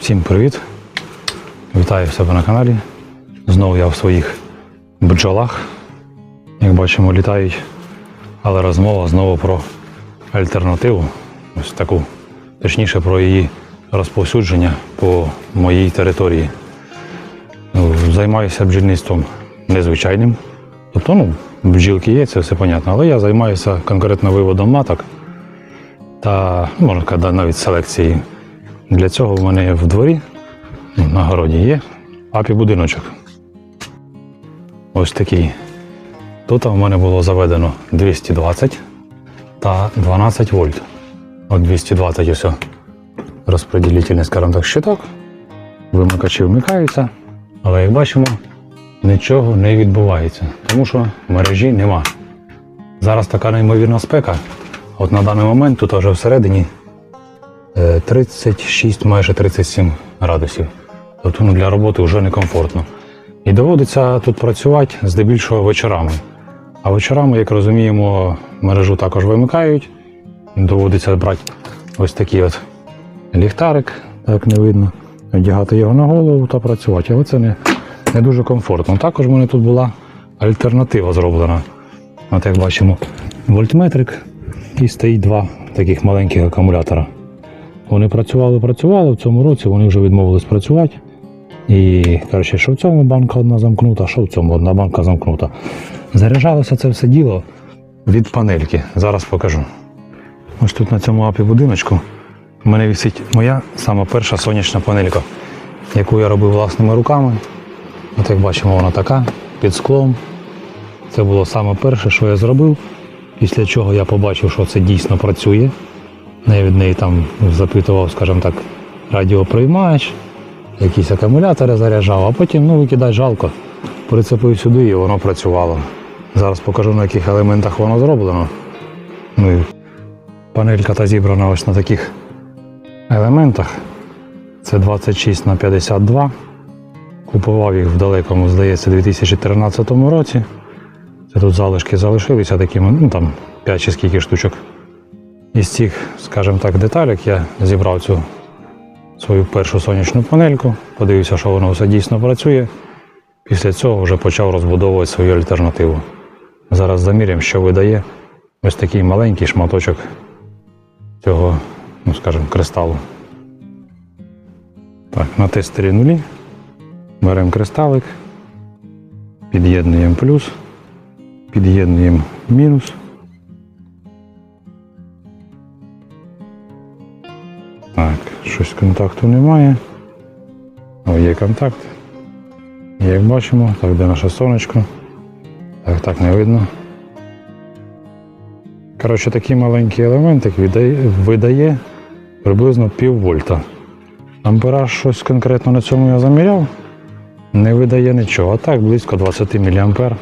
Всім привіт! Вітаю себе на каналі. Знову я в своїх бджолах. Як бачимо, літають. Але розмова знову про альтернативу. Ось таку. Точніше про її розповсюдження по моїй території. Ну, Займаюся бджільництвом незвичайним. Тобто, ну, бджілки є, це все понятно, але я займаюся конкретно виводом маток та, ну, можна сказати, навіть селекцією. Для цього в мене в дворі ну, на городі є апі-будиночок. Ось такий. Тут в мене було заведено 220 та 12 вольт. От 220 ось розподілительний, скажімо так, щиток. Вимикачі вмикаються, але як бачимо, нічого не відбувається, тому що мережі нема. Зараз така неймовірна спека. От на даний момент тут вже всередині 36, майже 37 градусів. Тобто ну, для роботи вже некомфортно. І доводиться тут працювати здебільшого вечорами. А вечорами, як розуміємо, мережу також вимикають. Доводиться брати ось такий от ліхтарик, так не видно, одягати його на голову та працювати. Але це не, не дуже комфортно. Також в мене тут була альтернатива зроблена. От як бачимо, вольтметрик і стоїть два таких маленьких акумулятора. Вони працювали, працювали, в цьому році вони вже відмовились працювати. І коротше, що в цьому банка одна замкнута, що в цьому одна банка замкнута. Заряджалося це все діло від панельки. Зараз покажу. Ось тут на цьому апі будиночку в мене висить моя сама перша сонячна панелька, яку я робив власними руками. От як бачимо, вона така, під склом. Це було саме перше, що я зробив. Після чого я побачив, що це дійсно працює. Я від неї там запитував, скажімо так, радіоприймач, якісь акумулятори заряджав, а потім ну, викидати жалко. Прицепив сюди і воно працювало. Зараз покажу, на яких елементах воно зроблено. Ну, і панелька та зібрана ось на таких елементах. Це 26 на 52. Купував їх в далекому, здається, 2013 році. Це тут залишки залишилися такими, ну там 5 чи скільки штучок. Із цих, скажімо так, деталек я зібрав цю свою першу сонячну панельку, подивився, що воно все дійсно працює. Після цього вже почав розбудовувати свою альтернативу. Зараз заміряємо, що видає ось такий маленький шматочок цього, ну скажімо, кристалу. Так, на тестері нулі. Беремо кристалик, під'єднуємо плюс, під'єднуємо мінус. Щось контакту немає. О, є контакт. Як бачимо, так де наше сонечко. Так, так не видно. Коротше, такий маленький елементик видає приблизно пів вольта. Ампераж щось конкретно на цьому я заміряв. Не видає нічого. А так близько 20 мА.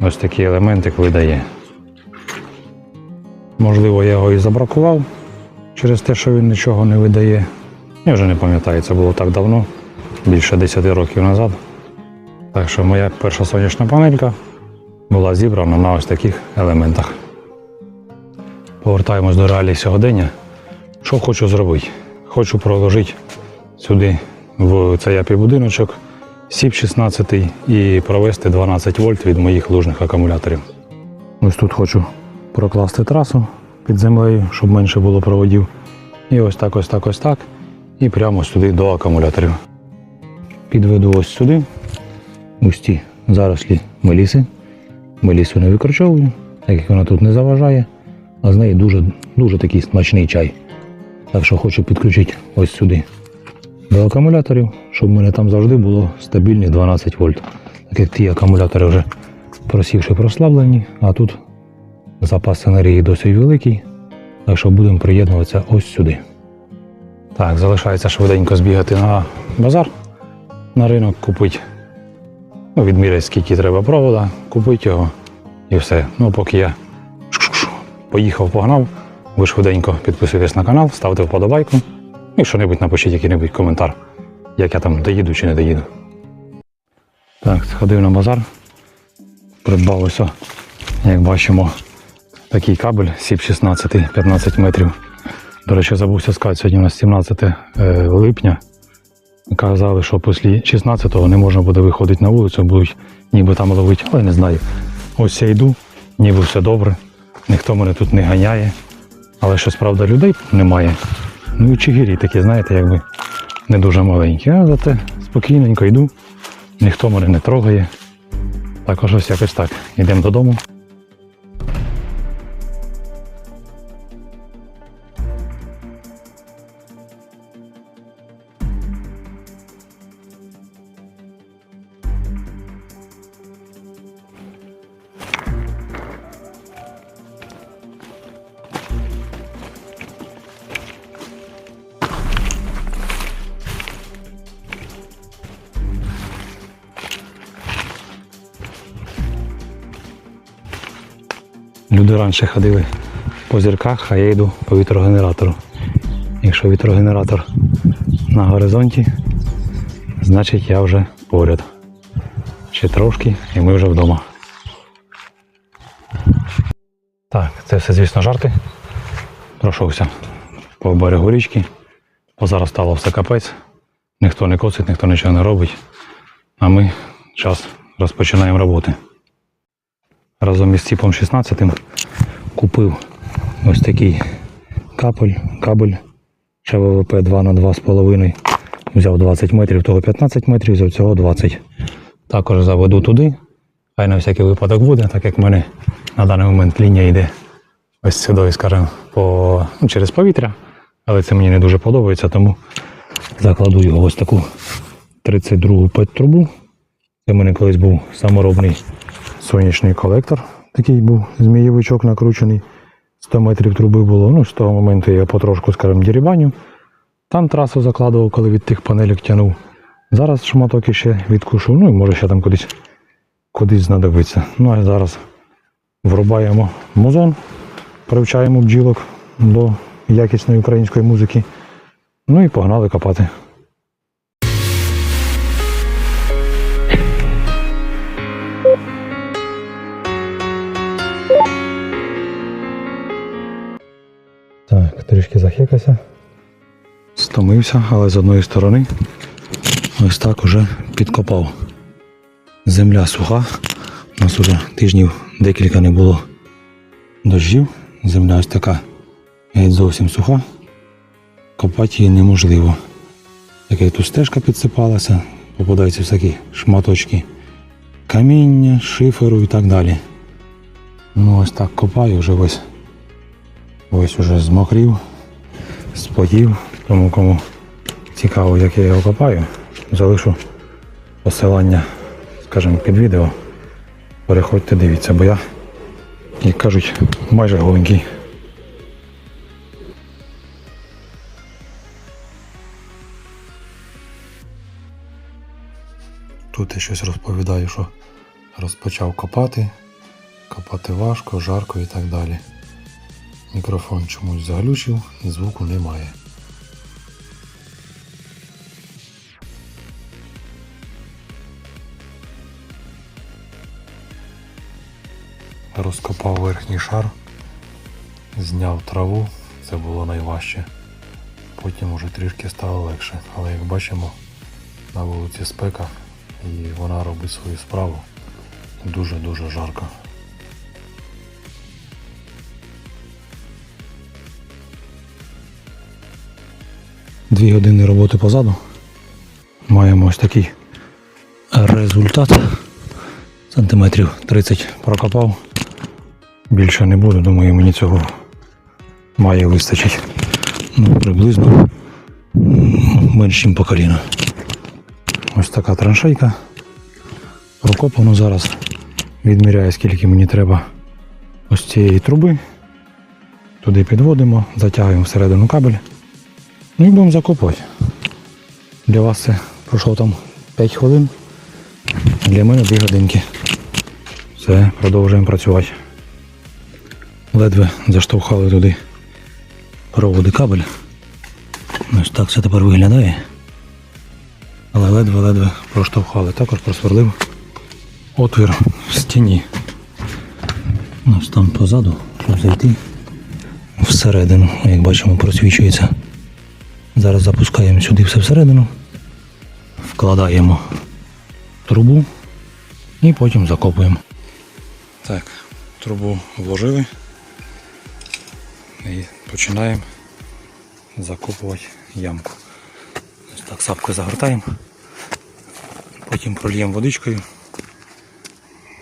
Ось такий елементик видає. Можливо, я його і забракував через те, що він нічого не видає. Я вже не пам'ятаю, це було так давно, більше 10 років назад. Так що моя перша сонячна панелька була зібрана на ось таких елементах. Повертаємось до реалій сьогодення. Що хочу зробити? Хочу проложити сюди в цей апі-будиночок сіп 16 і провести 12 вольт від моїх лужних акумуляторів. Ось тут хочу прокласти трасу під землею, щоб менше було проводів. І ось так, ось так, ось так. І прямо сюди до акумуляторів. Підведу ось сюди густі зарослі меліси. Мелісу не викорчовую, так як вона тут не заважає, а з неї дуже, дуже такий смачний чай. Так що хочу підключити ось сюди до акумуляторів, щоб в мене там завжди було стабільні 12 вольт. Так як ті акумулятори вже просівши прослаблені, а тут запас енергії досить великий. Так що будемо приєднуватися ось сюди. Так, залишається швиденько збігати на базар, на ринок, купити. Ну, відміряти, скільки треба провода, купити його і все. Ну, поки я поїхав, погнав, ви швиденько підписуйтесь на канал, ставте вподобайку і що-небудь напишіть який-небудь коментар, як я там доїду чи не доїду. Так, сходив на базар, придбав ось, як бачимо, такий кабель сіп 16 15 метрів. До речі, забувся сказати, сьогодні у нас 17 е, липня. Казали, що після 16-го не можна буде виходити на вулицю, будуть ніби там ловити, але не знаю. Ось я йду, ніби все добре, ніхто мене тут не ганяє. Але щось, правда, людей немає. Ну і чигирі такі, знаєте, якби не дуже маленькі. А зате спокійненько йду, ніхто мене не трогає. Також ось якось так. Йдемо додому. Люди раніше ходили по зірках, а я йду по вітрогенератору. Якщо вітрогенератор на горизонті, значить я вже поряд. Ще трошки і ми вже вдома. Так, це все, звісно, жарти. Пройшовся по берегу річки. Бо зараз стало все капець. Ніхто не косить, ніхто нічого не робить. А ми час розпочинаємо роботи разом із ціпом 16 купив ось такий капель, кабель ЧВВП 2 на 2,5. Взяв 20 метрів, того 15 метрів, взяв цього 20. Також заведу туди. Хай на всякий випадок буде, так як в мене на даний момент лінія йде ось сюди, скажімо, по, ну, через повітря. Але це мені не дуже подобається, тому закладу його ось таку 32 пет-трубу. Це в мене колись був саморобний сонячний колектор. Такий був змієвичок накручений. 100 метрів труби було. Ну, з того моменту я потрошку, скажімо, дірібаню. Там трасу закладував, коли від тих панелек тягнув. Зараз шматок іще відкушу, ну і може ще там кудись, кудись знадобиться. Ну а зараз врубаємо музон, привчаємо бджілок до якісної української музики. Ну і погнали копати. Трішки захекався. Стомився, але з одної сторони ось так уже підкопав. Земля суха. У нас уже тижнів декілька не було дощів. Земля ось така геть зовсім суха. Копати її неможливо. Так як тут стежка підсипалася, попадаються всякі шматочки каміння, шиферу і так далі. Ну ось так копаю вже ось Ось уже змокрів, споїв. Тому кому цікаво, як я його копаю, залишу посилання, скажімо, під відео. Переходьте, дивіться, бо я, як кажуть, майже голенький. Тут я щось розповідаю, що розпочав копати, копати важко, жарко і так далі. Мікрофон чомусь заглючив і звуку немає. Розкопав верхній шар, зняв траву, це було найважче. Потім уже трішки стало легше, але як бачимо, на вулиці спека і вона робить свою справу. Дуже-дуже жарко. Дві години роботи позаду. Маємо ось такий результат. Сантиметрів 30 прокопав. Більше не буду, думаю, мені цього має вистачить. Ну, приблизно менш ніж по коліна. Ось така траншейка. Прокопано зараз. Відміряю, скільки мені треба ось цієї труби. Туди підводимо, затягуємо всередину кабель. Ну і будемо закопувати. Для вас це пройшло там 5 хвилин. Для мене 2 годинки. Все, продовжуємо працювати. Ледве заштовхали туди проводи кабель. Ось так це тепер виглядає. Але ледве-ледве проштовхали. Також просверлив отвір в стіні. Ось там позаду, щоб зайти всередину, як бачимо, просвічується. Зараз запускаємо сюди все всередину вкладаємо трубу і потім закопуємо. Так, трубу вложили і починаємо закопувати ямку. Ось так сапкою загортаємо, потім прольємо водичкою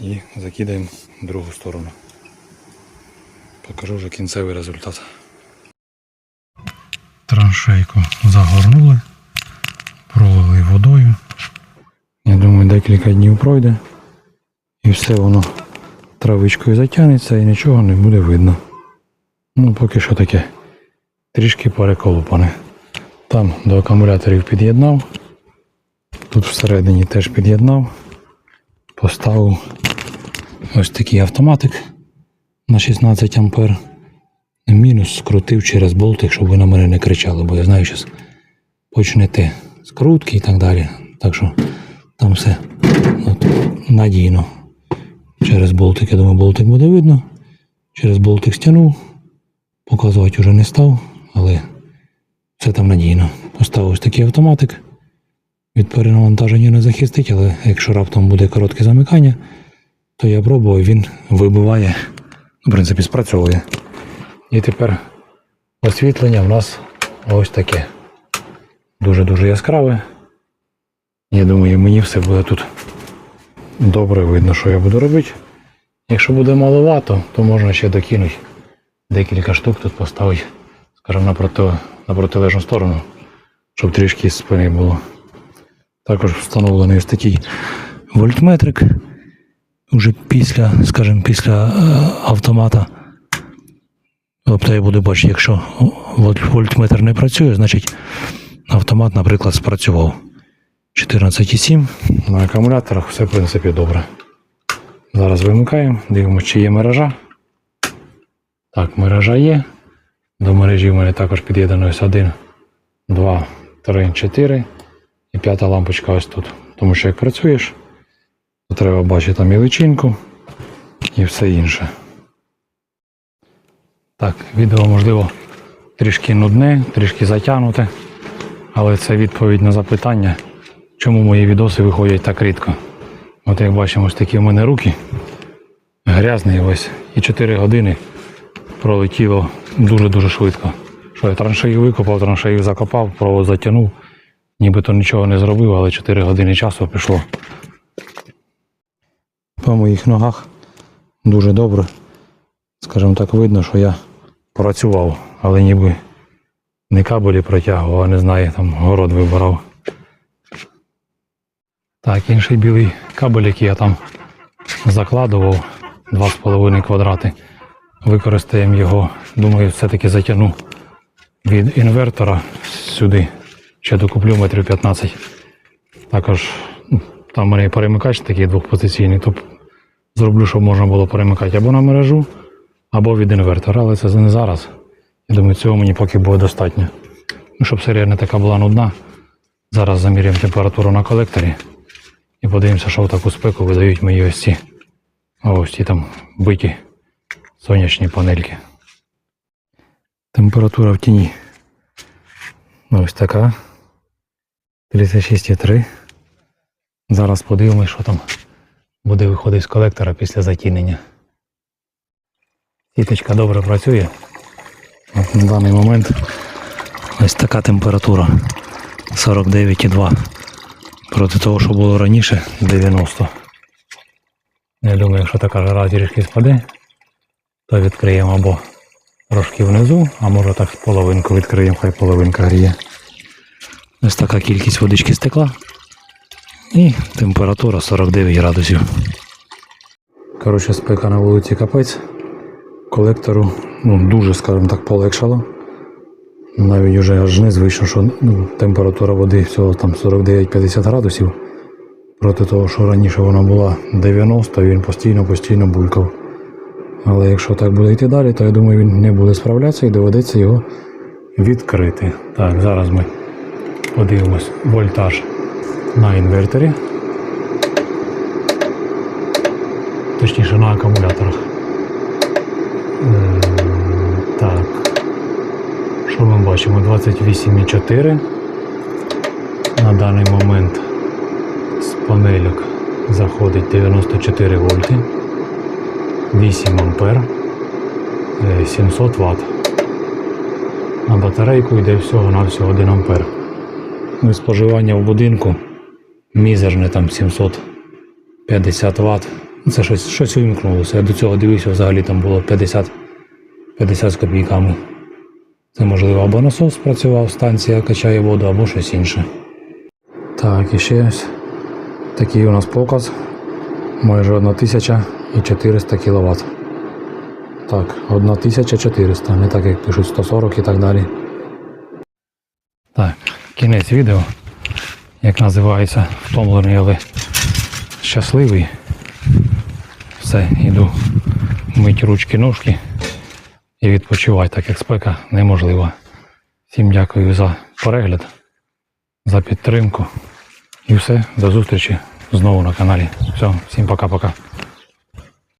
і закидаємо в другу сторону. Покажу вже кінцевий результат. Траншейку загорнули, пролили водою. Я думаю, декілька днів пройде і все воно травичкою затягнеться і нічого не буде видно. Ну, поки що таке трішки переколупане. Там до акумуляторів під'єднав. Тут всередині теж під'єднав. Поставив ось такий автоматик на 16 ампер. Мінус скрутив через болтик, щоб ви на мене не кричали, бо я знаю, що почнете скрутки і так далі. Так що там все от, надійно. Через болтик, я думаю, болтик буде видно. Через болтик стягнув. Показувати вже не став, але все там надійно. Поставив ось такий автоматик. Від перенавантаження не захистить, але якщо раптом буде коротке замикання, то я пробував, він вибиває, в принципі, спрацьовує. І тепер освітлення в нас ось таке. Дуже-дуже яскраве. Я думаю, мені все буде тут добре видно, що я буду робити. Якщо буде маловато, то можна ще докинути декілька штук тут поставити, скажімо, на, проти, на протилежну сторону, щоб трішки спини було. Також встановлений ось такий вольтметрик. Уже після, скажімо, після е, автомата. Тобто я буду бачити, якщо вольтметр не працює, значить автомат, наприклад, спрацював. 14,7. На акумуляторах все, в принципі, добре. Зараз вимикаємо, дивимося, чи є мережа. Так, мережа є. До мережі в мене також під'єднано ось 1, 2, 3, 4. І п'ята лампочка ось тут. Тому що як працюєш, то треба бачити там і личинку і все інше. Так, відео можливо трішки нудне, трішки затягнуте, але це відповідь на запитання, чому мої відоси виходять так рідко. От як бачимо, ось такі в мене руки грязний ось. І 4 години пролетіло дуже-дуже швидко. Що я траншею викопав, траншею закопав, провод затягнув. Нібито нічого не зробив, але 4 години часу пішло. По моїх ногах дуже добре. Скажімо так, видно, що я працював, але ніби не кабелі протягував, а не знаю, там город вибирав. Так, інший білий кабель, який я там закладував 2,5 квадрати. Використаємо його, думаю, все-таки затягну від інвертора сюди. Ще докуплю метрів 15. Також ну, там в мене перемикач такий двохпозиційний, то зроблю, щоб можна було перемикати або на мережу, або від інвертора, але це не зараз. Я думаю, цього мені поки буде достатньо. Ну, щоб серія не така була нудна. Зараз заміряємо температуру на колекторі і подивимося, що в таку спеку видають мої ось ці, ось ці там биті сонячні панельки. Температура в тіні. Ось така. 36,3. Зараз подивимось, що там буде виходити з колектора після затінення. Сіточка добре працює. От на даний момент ось така температура 49,2. Проти того, що було раніше 90. Я думаю, якщо така жара трішки спаде, то відкриємо або трошки внизу, а може так половинку відкриємо, хай половинка гріє. Ось така кількість водички стекла. І температура 49 градусів. Коротше, спека на вулиці капець. Колектору ну, дуже, скажімо так, полегшало. Навіть вже аж незвично, що ну, температура води всього там 49-50 градусів. Проти того, що раніше вона була 90, він постійно-постійно булькав. Але якщо так буде йти далі, то я думаю, він не буде справлятися і доведеться його відкрити. Так, зараз ми подивимось вольтаж на інверторі. Точніше на акумуляторах. Ем, Так. Що ми бачимо? 28,4 на даний момент. З панельок заходить 94 вольти, 8 ампер, е, 700 Вт. На батарейку йде всього на всього 1 ампер. Ну і споживання в будинку мізерне там 750 Вт. Це щось, щось вимкнулося. Я до цього дивився, взагалі там було 50, 50 з копійками. Це можливо або насос працював, станція качає воду, або щось інше. Так, і ще ось такий у нас показ. Майже 1400 кВт. Так, 1400, не так як пишуть 140 і так далі. Так, кінець відео. Як називається, втомлений, але щасливий. Все, іду мить ручки ножки і відпочивай, так як спека неможлива. Всім дякую за перегляд, за підтримку. І все, до зустрічі знову на каналі. Все, всім пока-пока.